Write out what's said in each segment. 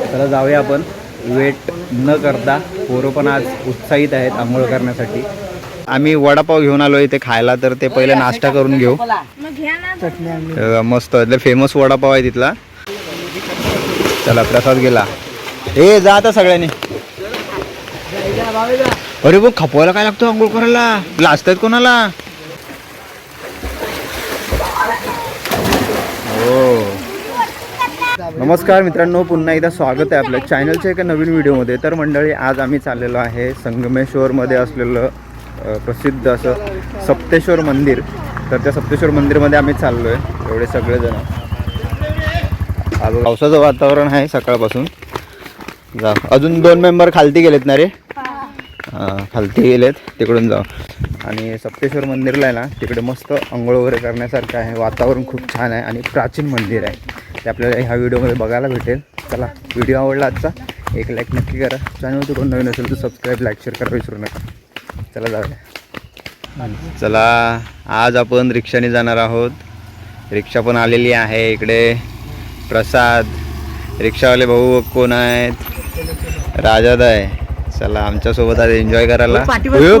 चला जाऊया आपण. वेट न करता पोरं पण आज उत्साहित आहेत आंघोळ करण्यासाठी. आम्ही वडापाव घेऊन आलो इथे खायला तर ते पहिले नाश्ता करून घेऊ. मस्त फेमस वडापाव आहे तिथला. चला प्रसाद गेला. ए जा आता सगळ्यांनी. अरे बघ खपवायला काय लागतो आंघोळ करायला? लाजतायत कोणाला? नमस्कार मित्रांनो पुन्हा एकदा स्वागत आहे आपल्या चॅनलच्या एका नवीन व्हिडिओमध्ये. तर मंडळी आज आम्ही चाललेलो आहे संगमेश्वरमध्ये असलेलं प्रसिद्ध असं सप्तेश्वर मंदिर. तर त्या सप्तेश्वर मंदिरमध्ये आम्ही चाललो आहे एवढे सगळेजण. आज पावसाचं वातावरण आहे सकाळपासून. जा. अजून दोन मेंबर खालती गेलेत ना रे? खालती गेलेत तिकडून जाऊ. आणि सप्तेश्वर मंदिरला आहे ना तिकडे मस्त आंघोळ वगैरे करण्यासारखं आहे. वातावरण खूप छान आहे आणि प्राचीन मंदिर आहे. ते आपल्याला ह्या व्हिडिओमध्ये बघायला भेटेल. चला व्हिडिओ आवडला आजचा एक लाईक नक्की करा. चॅनल कोण नवीन असेल तर सबस्क्राईब लाईक शेअर करा विसरू नका. चला जाऊया. चला आज आपण रिक्षाने जाणार आहोत. रिक्षा पण आलेली आहे इकडे. प्रसाद रिक्षावाले भाऊ कोण आहेत? राजाद आहे. चला आमच्यासोबत आज एन्जॉय करायला.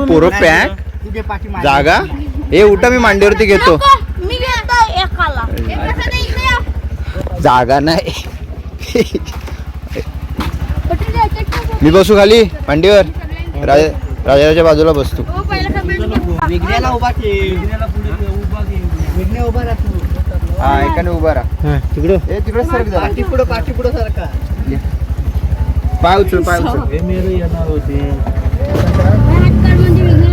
पोरं पॅक जागा? ए उठा मी मांडीवरती घेतो. जागा नाही. मी बसू खाली मांडीवर राजा राजाच्या बाजूला बसतो. राहतो. हा एकाने उभा राहा. तिकडं? ए तिकडे सर पाठी पुढं पाठी पुढं सारखा पाय उचल पाय उचल. हे मेरे येणार होते.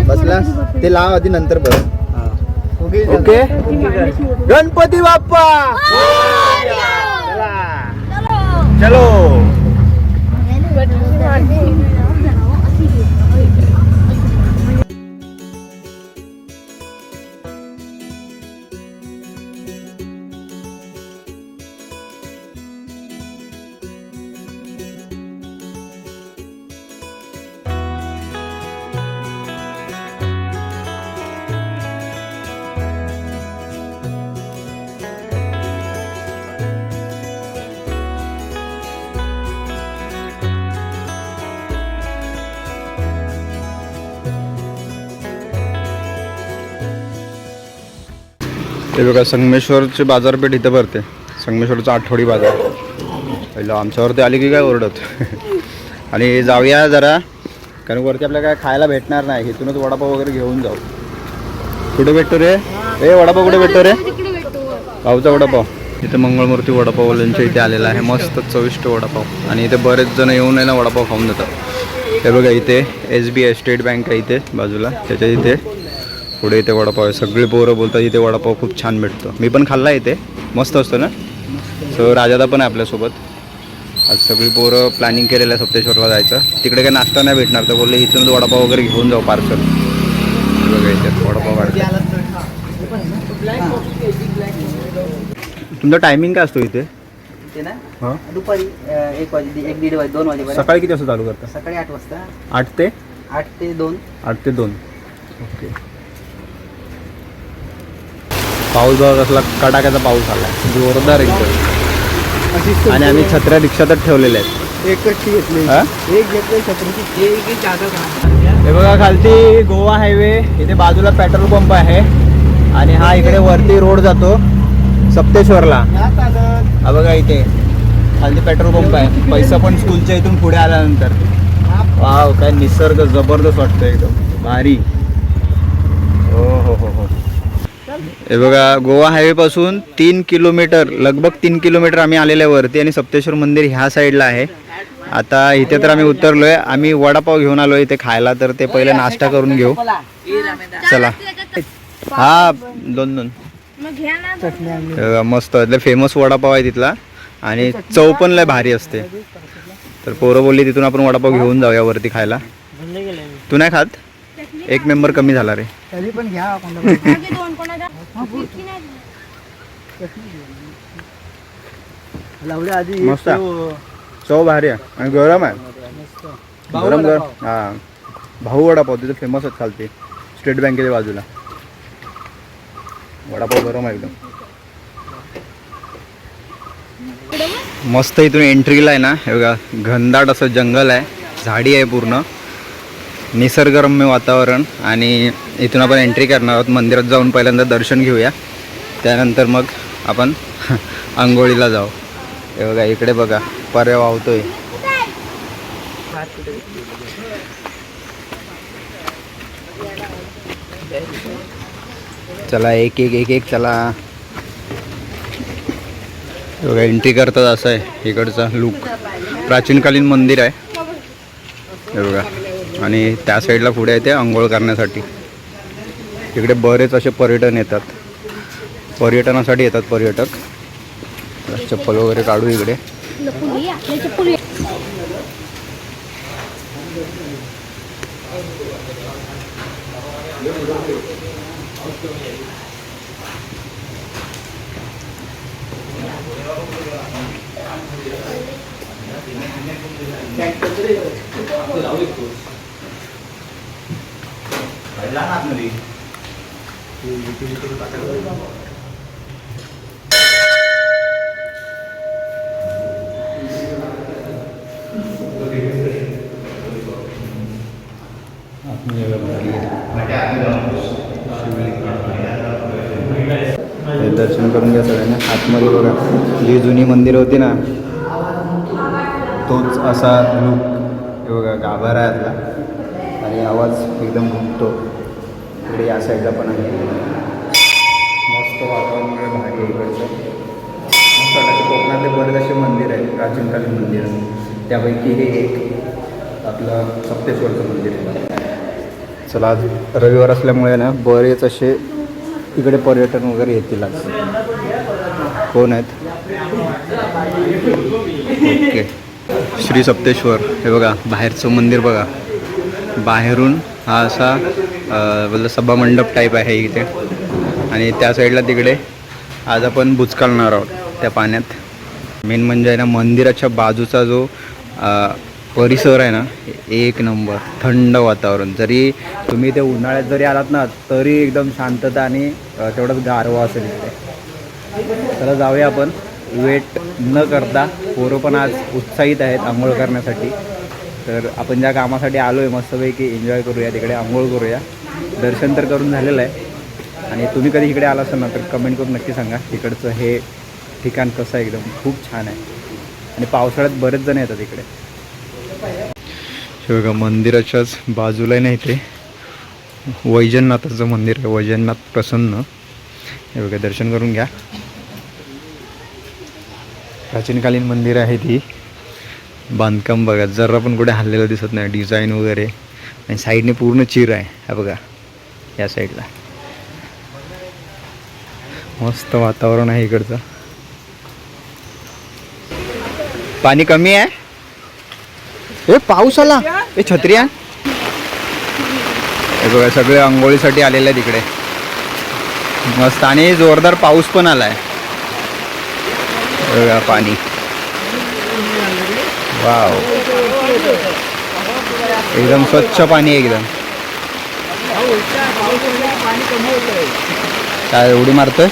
बसलास ते लाव आधी नंतर बस ओके? गणपती बाप्पा! चलो हे बघा संगमेश्वरची बाजारपेठ इथं भरते. संगमेश्वरचा आठवडी बाजार. पहिलं आमच्यावरती आली की काय ओरडत. आणि जाऊया जरा कारण वरती आपल्याला काय खायला भेटणार नाही. इथूनच वडापाव वगैरे घेऊन जाऊ. कुठे भेटतो रे? ए वडापाव कुठे भेटतो रे? भाऊचा वडापाव. इथे मंगळमूर्ती वडापाववाल्यांच्या इथे आलेला आहे. मस्त चविष्ट वडापाव. आणि इथे बरेच जण येऊन आहे ना वडापाव खाऊन जातात. हे बघा इथे S B I state bank आहे इथे बाजूला. त्याच्या इथे पुढे इथे वडापाव आहे. सगळी पोरं बोलतात इथे वडापाव खूप छान भेटतो. मी पण खाल्ला इथे. मस्त असतो ना? सो राजादा पण आहे आपल्यासोबत. आज सगळी पोरं प्लॅनिंग केलेलं आहे सप्तेश्वरला जायचं. तिकडे काही नाश्ता नाही भेटणार तर बोलले इथूनच वडापाव वगैरे घेऊन जाऊ पार्सल बघा इथे वडापाव तुमचा टायमिंग काय असतो इथे? दुपारी एक वाजे एक दीड वाजे दोन वाजेपर्यंत. सकाळी किती वाजता चालू करता? सकाळी आठ वाजता. आठ ते? आठ ते दोन. आठ ते दोन. ओके. पाऊस बघा कसला कडाक्याचा पाऊस आला जोरदार एकदम. आणि आम्ही छत्र्या रिक्षातच ठेवलेल्या आहेत. हा? हे बघा खालती गोवा हायवे इथे बाजूला पेट्रोल पंप आहे. आणि हा इकडे वरती रोड जातो सप्तेश्वरला. हा बघा इथे. खालती पेट्रोल पंप आहे. पैसा पण स्कूलच्या इथून पुढे आल्यानंतर. वाव काय निसर्ग जबरदस्त वाटतं एकदम. भारी. हो हो हो हो. हे बघा गोवा हायवेपासून तीन किलोमीटर लगभग तीन किलोमीटर आम्ही आलेले आहे वरती आणि सप्तेश्वर मंदिर ह्या साईडला आहे. आता इथे तर आम्ही उतरलोय. आम्ही वडापाव घेऊन आलो इथे खायला तर ते पहिले नाश्ता करून घेऊ. चला. हा दोन दोन. मस्त घ्या मस्त फेमस वडापाव आहे तिथला. आणि चव पण लय भारी असते. तर पोरं बोलली तिथून आपण वडापाव घेऊन जाऊया वरती खायला. तू नाही खात? एक मेंबर कमी झाला रे. तरी पण घ्या आधी मस्त. आहे. चव भारी आहे. आणि गरम आहे. गरम गरम. हा. भाऊ वडापाव तिथे फेमस आहेत चालते स्टेट बँकेच्या बाजूला. वडापाव गरम आहे एकदम. मस्त इथून एंट्रीला आहे ना. हे बघा घनदाट असं जंगल आहे. झाडी आहे पूर्ण. निसर्गरम्य वातावरण आणि इथून आपण एंट्री करणार आहोत. मंदिरात जाऊन पहिल्यांदा दर्शन घेऊया. त्यानंतर मग आपण आंघोळीला जाऊ. हे बघा इकडे बघा पर्या वाहतोय. चला एक एक एक एक चला. बघा एंट्री करतात असं आहे. इकडचा लुक प्राचीनकालीन मंदिर आहे. हे बघा. आणि त्या साईडला पुढे आहे ते आंघोळ करण्यासाठी. इकडे बरेच असे पर्यटन येतात. पर्यटनासाठी येतात पर्यटक. चप्पल वगैरे काढू इकडे. लपुली आपल्या हे दर्शन करून घ्या सगळ्यांना. आतमध्ये बघा जी जुनी मंदिरं होती ना तोच असा लुक हे बघा गाभारा आहे आतला. आणि आवाज एकदम घुमतो. इकडे या साईडला पण आहे. मस्त वातावरण वगैरे भारी आहे इकडचं. मस्त कोकणातले बरेच असे मंदिर आहेत प्राचीनकालीन मंदिर त्यापैकी हे एक आपलं सप्तेश्वरचं मंदिर आहे. चला आज रविवार असल्यामुळे ना बरेच असे इकडे पर्यटन वगैरे येतील आज. कोण आहेत? ओके. श्री सप्तेश्वर. हे बघा बाहेरचं मंदिर बघा. बाहेरून हा असा मतलब बोललं सभा मंडप टाईप आहे इथे. आणि त्या साईडला तिकडे आज आपण बुचकालणार आहोत त्या पाण्यात. मेन म्हणजे आहे ना मंदिराच्या बाजूचा जो परिसर आहे ना एक नंबर थंड वातावरण. जरी तुम्ही ते उन्हाळ्यात जरी आलात ना तरी एकदम शांतता आणि तेवढंच गारवा असेल इथे. चला जाऊया आपण. वेट न करता पोरं पण आज उत्साहित आहेत आंघोळ करण्यासाठी. तर आपण ज्या कामासाठी आलो आहे मस्तपैकी एन्जॉय करूया तिकडे आंघोळ करूया. दर्शन तर करून झालेलं आहे. आणि तुम्ही कधी इकडे आला असाल ना तर कमेंट करून नक्की सांगा. तिकडचं हे ठिकाण कसं आहे एकदम? खूप छान आहे. आणि पावसाळ्यात बरेच जण येतात इकडे. हे बघा मंदिराच्याच बाजूला नाही ते वैजनाथाचं मंदिर आहे वैजनाथ प्रसन्न. हे बघा दर्शन करून घ्या. प्राचीनकालीन मंदिर आहे ती बांधकाम बघा. जरा पण कुठे हल्लेलं दिसत नाही. डिझाईन वगैरे. आणि साईडने पूर्ण चिर आहे. हा बघा. या साईडला मस्त वातावरण आहे इकडचं. पाणी कमी आहे? ए पाऊस आला. ए छत्री आहे हे बघा सगळे आंघोळीसाठी आलेले आहे तिकडे मस्त. आणि जोरदार पाऊस पण आलाय. आहे बघा पाणी. वाव. एकदम स्वच्छ पाणी आहे एकदम. काय उडी मारतोस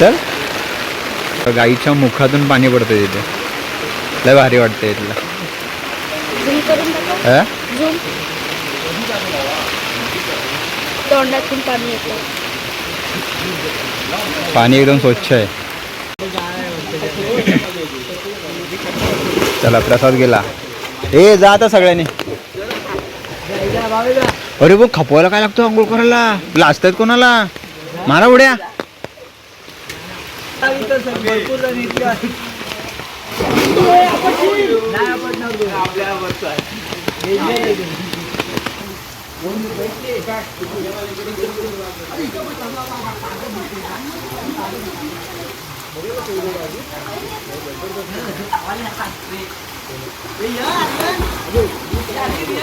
चल. गाईच्या मुखातून पाणी पडतं तिथे. लय भारी वाटतं इथलं हा? तोंडातून येतं पाणी एकदम स्वच्छ आहे. चला प्रसाद गेला. ए जात सगळ्यांनी. अरे बघ खपवायला काय लागतो अंघोळ करायला? लाजतायत कोणाला? मारा उड्या. Bây giờ anh lên. Đi đi.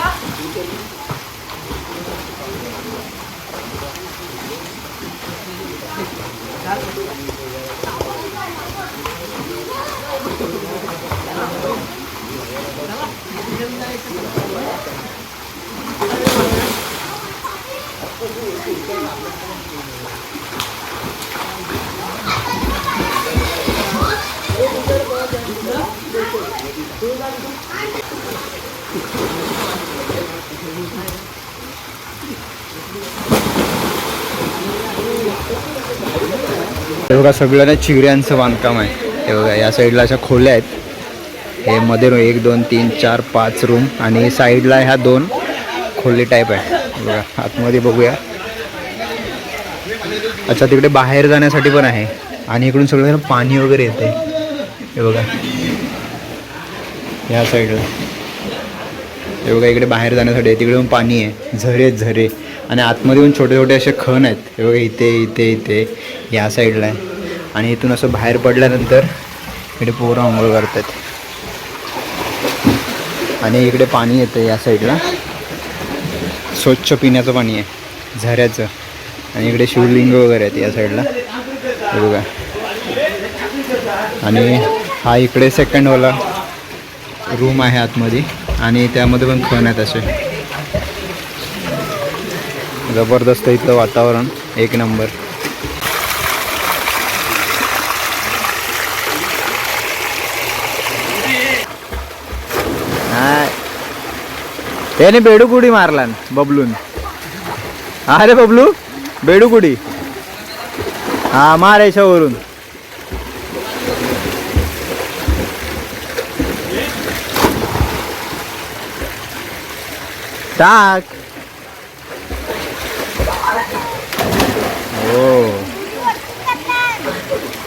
हे बघा सगळं ना बांधकाम आहे. हे बघा या साईडला अशा खोल्या आहेत. हे मध्ये एक दोन तीन चार पाच रूम आणि साईडला ह्या दोन खोली टाईप आहे बघा आतमध्ये बघूया. अच्छा तिकडे बाहेर जाण्यासाठी पण आहे. आणि इकडून सगळं पाणी वगैरे येते हे बघा. या साईडला. हे बघा इकडे बाहेर जाण्यासाठी आहे. तिकडे पण पाणी आहे. झरे आहेत झरे. आणि आतमध्ये पण छोटे छोटे असे खण आहेत. हे बघा इथे इथे इथे. या साईडला आहे. आणि इथून असं बाहेर पडल्यानंतर इकडे पोरं आंघोळ करतात. आणि इकडे पाणी येतं या साईडला. स्वच्छ पिण्याचं पाणी आहे. झऱ्याचं. आणि इकडे शिवलिंग वगैरे आहेत या साईडला. हे बघा. आणि हा इकडे सेकंडवाला रूम आहे आतमध्ये. आणि त्यामध्ये पण खण आहेत असे. जबरदस्त इथलं वातावरण एक नंबर. त्याने बेडूकुडी मारला बबलून. अरे बबलू बेडूकुडी. हा मारायच्या वरून टाक हो.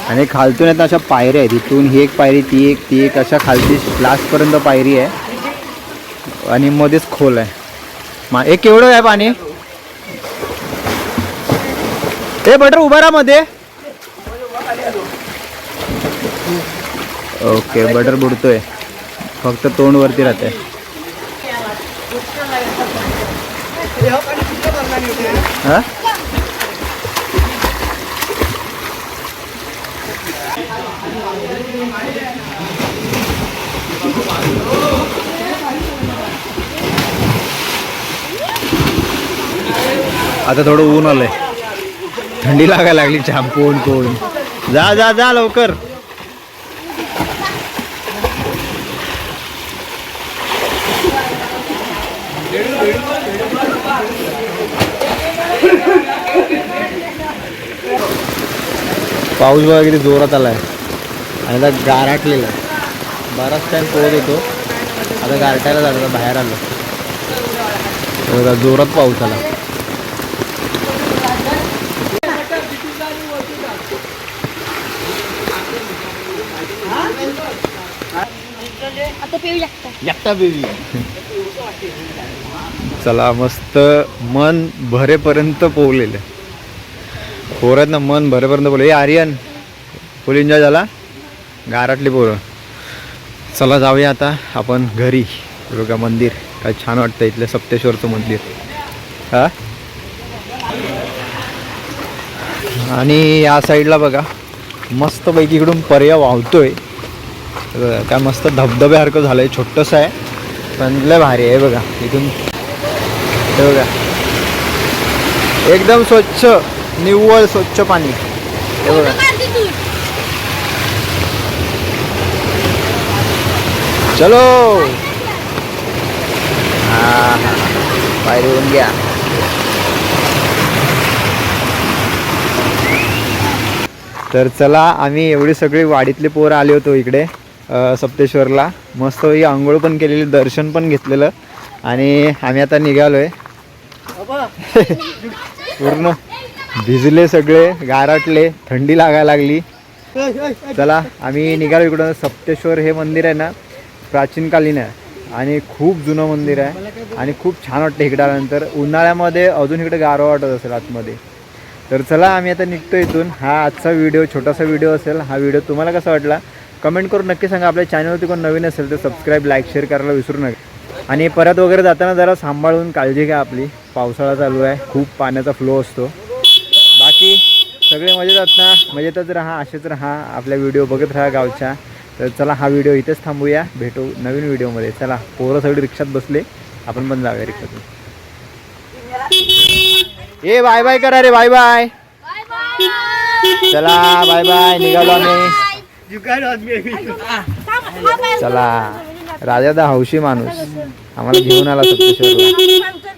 आणि खालतून येतात अशा पायऱ्या आहेत. इथून ही एक पायरी ती एक ती एक अशा खालची लास्टपर्यंत पायरी आहे. आणि मध्येच खोल आहे. मा एक केवढं आहे पाणी? ए बटर उभा राहा मध्ये. ओके बटर बुडतोय. फक्त तोंड वरती राहते हा? आता थोडं ऊन आलंय. थंडी लागायला लागली छान कोण कोण. जा जा जा लवकर. पाऊस बघा किती जोरात आलाय. आणि आता गारटलेला आहे. बराच टाइम पोहत होतो. आता गारटायला जातो बाहेर आलो. जोरात पाऊस आला. आता पिऊ लागतं. एकटा बेबी चला मस्त मन भरेपर्यंत पोहलेलं पोरत ना मन भरेपर्यंत पोहले आर्यन फुल एन्जॉय झाला? गाराटली पोरं. चला जाऊया आता आपण घरी. दुर्गा मंदिर. काय छान वाटतं इथलं सप्तेश्वरचं मंदिर. हा? आणि या साईडला बघा मस्तपैकी इकडून पर्याय वाहतोय. आहे काय मस्त धबधब्यासारखं झालं आहे छोटंसं आहे. पण लय भारी आहे बघा. इथून हे बघा एकदम स्वच्छ निव्वळ स्वच्छ पाणी. हे बघा. चलो. हा हा पायरी होऊन घ्या. तर चला आम्ही एवढी सगळी वाडीतले पोरं आले होतो इकडे सप्तेश्वरला. मस्त ही आंघोळ पण केलेली दर्शन पण घेतलेलं. आणि आम्ही आता निघालोय. पूर्ण भिजले सगळे गारटले थंडी लागायला लागली. चला आम्ही निघालो इकडं सप्तेश्वर हे मंदिर आहे ना प्राचीनकालीन आहे. आणि खूप जुनं मंदिर आहे. आणि खूप छान वाटतं इकडे आल्यानंतर. उन्हाळ्यामध्ये अजून इकडे गारवा वाटत असेल आतमध्ये. तर चला आम्ही आता निघतो इथून. हा आजचा व्हिडिओ छोटासा व्हिडिओ असेल. हा व्हिडिओ तुम्हाला कसा वाटला? कमेंट करून नक्की सांगा. आपल्या चॅनलवरती कोण नवीन असेल तर सबस्क्राईब लाईक शेअर करायला विसरू नका. आणि परत वगैरे जाताना जरा सांभाळून काळजी घ्या आपली. पावसाळा चालू आहे. खूप पाण्याचा फ्लो असतो. बाकी सगळे मजेत ना? मजेतच राहा असेच राहा. आपल्या व्हिडिओ बघत राहा गावच्या. तर चला हा व्हिडिओ इथेच थांबूया. भेटू नवीन व्हिडिओमध्ये चला पोरं सगळी रिक्षात बसले. आपण पण जाऊया रिक्षातून ए बाय बाय करा रे बाय बाय चला बाय बाय निघालो आम्ही. चला. राजा दा हौशी माणूस. आम्हाला घेऊन आला सप्तेश्वरला